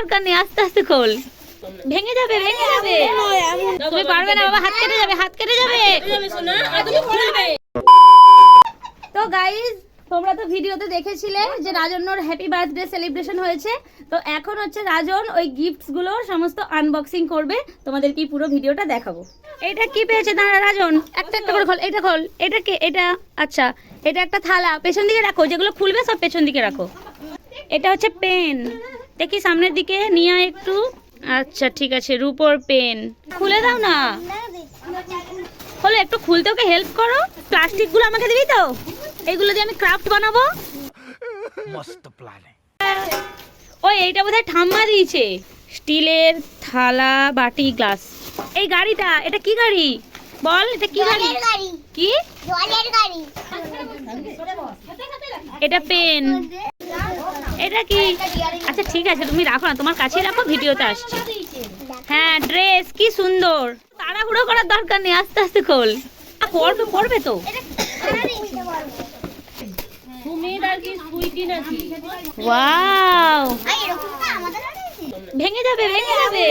দরকার নেই আস্তে আস্তে খোল। ভেঙে যাবে ভেঙে যাবে। তুমি পারবে না বাবা হাত কেটে যাবে হাত কেটে যাবে। তো গাইজ তোমরা তো ভিডিওতে দেখেছিলে যে রাজন্যর হ্যাপি বার্থডে সেলিব্রেশন হয়েছে। তো এখন হচ্ছে রাজন ওই গিফটসগুলো সমস্ত আনবক্সিং করবে। তোমাদের কি পুরো ভিডিওটা দেখাবো। এটা কি পেয়েছে? দাঁড়া রাজন একটা একটা করে খোল। এটা খোল। এটা কে? এটা আচ্ছা। এটা একটা থালা। পেছন দিকে রাখো। যেগুলো খুলবে সব পেছন দিকে রাখো। এটা হচ্ছে পেন এটা কি সামনের দিকে নিয়ে একটু। আচ্ছা ঠিক আছে রুপোর পেন। খুলে দাও না। হলো একটু খুলতে ওকে হেল্প করো। প্লাস্টিকগুলো আমাকে দিবি তো? এগুলো দিয়ে আমি ক্রাফট বানাবো। মস্ত প্ল্যান ওই এইটা বোধহয় ঠাম্মা দিয়েছে। স্টিলের থালা বাটি গ্লাস এই গাড়িটা এটা কি গাড়ি? বল এটা কি গাড়ি? কি? এটা পেন। এটা কি? আচ্ছা ঠিক আছে তুমি রাখো না তোমার কাছে রাখো ভিডিওতে আসছে। হ্যাঁ ড্রেস কি সুন্দর। তাড়াহুড়ো করার দরকার নেই আস্তে আস্তে খোল। পড়বে পড়বে তো। ওয়াও। ভেঙে যাবে ভেঙে যাবে।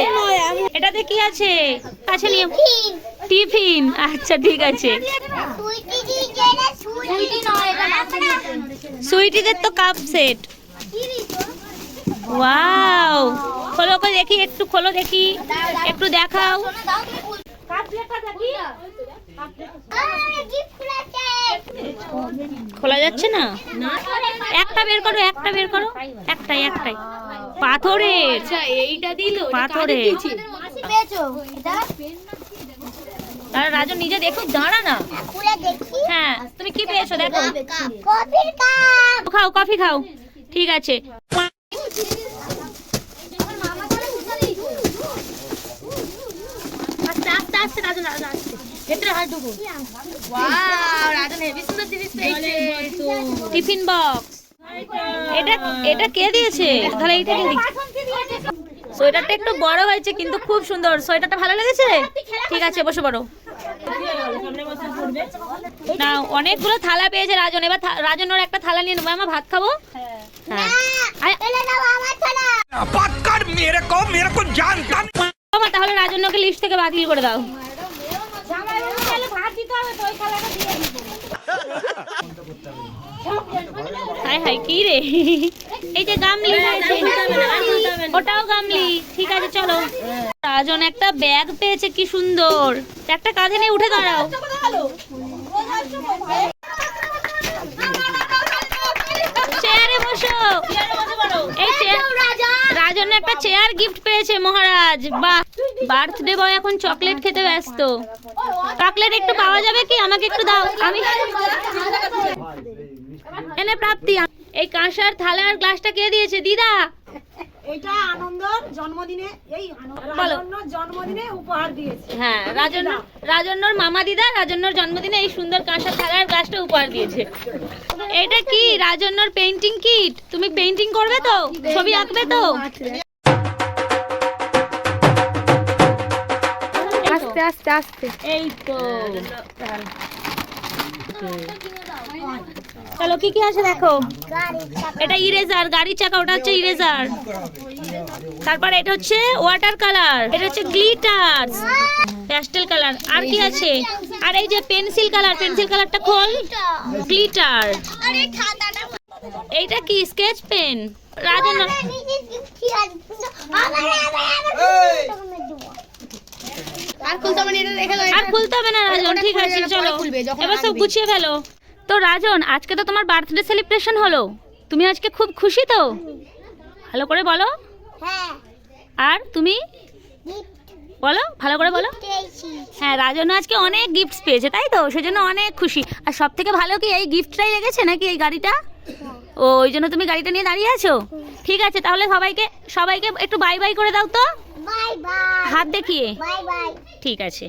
এটাতে কি আছে? কাছে নিয়ে টিফিন। আচ্ছা ঠিক আছে। সুইটিদের তো কাপ সেট। ওয়াও। খোলো খোলো দেখি একটু খোলো দেখি। একটু দেখাও। খোলা যাচ্ছে না? একটা বের করো একটা বের করো। একটাই একটাই। পাথরের। এইটা দিল পাথরের। তারা রাজু নিজে দেখো দাঁড়া না। হ্যাঁ তুমি কি পেয়েছ দেখো। খাও কফি খাও। ঠিক আছে। আস্তে আস্তে আস্তে রাজু রাজু ভেতরে হাত ঢুকো ওয়াও রাজন হেভি সুন্দর জিনিস পেয়েছে। টিফিন বক্স এটা এটা কে দিয়েছে? তাহলে এইটা কে দিয়েছে? সোয়েটারটা একটু বড় হয়েছে কিন্তু খুব সুন্দর। সোয়েটারটা ভালো লেগেছে? ঠিক আছে বসে পড়ো না অনেকগুলো থালা পেয়েছে রাজন। এবার থা- রাজন ওর একটা থালা নিয়ে নেব। আমার ভাত খাব? হ্যাঁ। বাবা তাহলে রাজন্যকে লিস্ট থেকে বাতিল করে দাও। হায় হায় কি রে? গামলি ঠিক আছে চলো। একটা ব্যাগ পেয়েছে কি সুন্দর। একটা নিয়ে উঠে দাঁড়াও। চেয়ারে এই রাজন একটা চেয়ার গিফট পেয়েছে মহারাজ। বাহ বার্থডে বয় এখন চকলেট খেতে ব্যস্ত। চকলেট একটু পাওয়া যাবে কি? আমাকে একটু দাও। আমি এনে প্রাপ্তি। এই কাঁসার থালা আর গ্লাসটা কে দিয়েছে? দিদা এটা আনন্দর জন্মদিনে এই। আনন্দর জন্মদিনে উপহার দিয়েছে। হ্যাঁ রাজন্য রাজন্যর মামা দিদা রাজন্যর জন্মদিনে এই সুন্দর কাঁসার থালা আর গ্লাসটা উপহার দিয়েছে। এটা কি? রাজন্যর পেইন্টিং কিট তুমি পেইন্টিং করবে তো? ছবি আঁকবে তো? আস্তে আস্তে আস্তে। এই তো। চলো, কি কি আছে দেখো? এটা ইরেজার গাড়ির চাকা, ওটা হচ্ছে ইরেজার তারপর এটা হচ্ছে ওয়াটার কালার এটা হচ্ছে গ্লিটার প্যাস্টেল কালার আর কি আছে? আর এই যে পেন্সিল কালার পেন্সিল কালারটা খোল। গ্লিটার এইটা কি? স্কেচ পেন রাজন আর খুলতে মানে এটা রেখে দাও আর খুলতে হবে না রাজন ঠিক আছে চলো পরে খুলবে, যখন এবার সব গুছিয়ে ফেলো। তো রাজন আজকে তো তোমার বার্থডে সেলিব্রেশন হলো। তুমি আজকে খুব খুশি তো? ভালো করে বলো। হ্যাঁ। আর তুমি? বলো ভালো করে বলো। হ্যাঁ রাজন আজকে অনেক গিফটস পেয়েছে তাই তো? সেজন্য অনেক খুশি। আর সব থেকে ভালো কি এই গিফটটাই লেগেছে নাকি এই গাড়িটা? ও ওই জন্য তুমি গাড়িটা নিয়ে দাঁড়িয়ে আছো? ঠিক আছে তাহলে সবাইকে সবাইকে একটু বাই বাই করে দাও তো। বাই বাই হাত দেখিয়ে। বাই বাই ঠিক আছে।